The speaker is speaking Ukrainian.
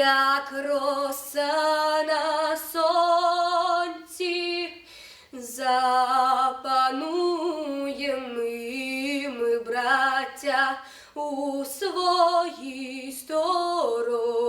як роса на сонці, запануєм ми, ми, браття, у своїй сторонці.